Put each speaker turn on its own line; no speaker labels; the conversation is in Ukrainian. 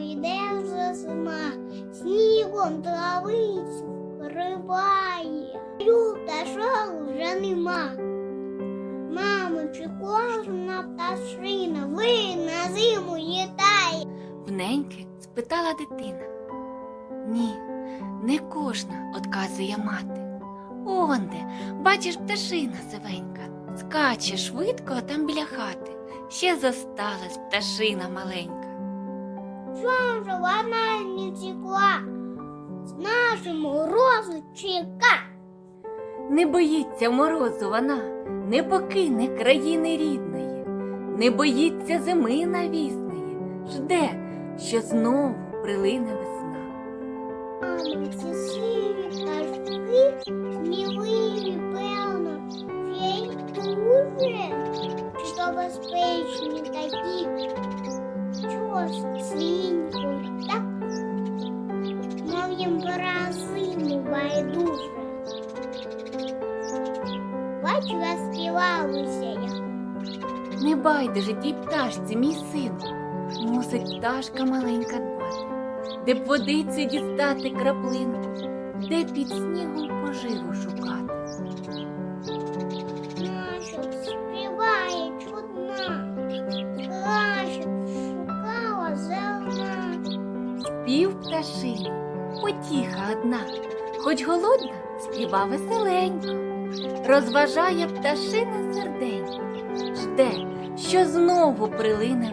Йде вже зима, снігом травицю вкриває. Пташок вже нема. Мамо, чи кожна пташина ви на зиму літає?
Вненьки спитала дитина. Ні, не кожна, одказує мати. Онде, бачиш, пташина сивенька, скаче швидко там біля хати. Ще зосталась пташина маленька.
Чом же вона не текла? З нашим морозу чека.
Не боїться морозу вона, не покине країни рідної, не боїться зими навісної, жде, що знову прилине весна.
Чи то безпечні такі, ж так? Мов їм пора зиму байдуже. Бачу, я співалася я.
Не байдуже тій пташці, мій сину, мусить пташка маленька дбати, де б водиці дістати краплинку, де під снігом поживу шукати. Спів пташині, потіха одна, хоч голодна, співа веселенько, розважає пташина серденько, жде, що знову прилине.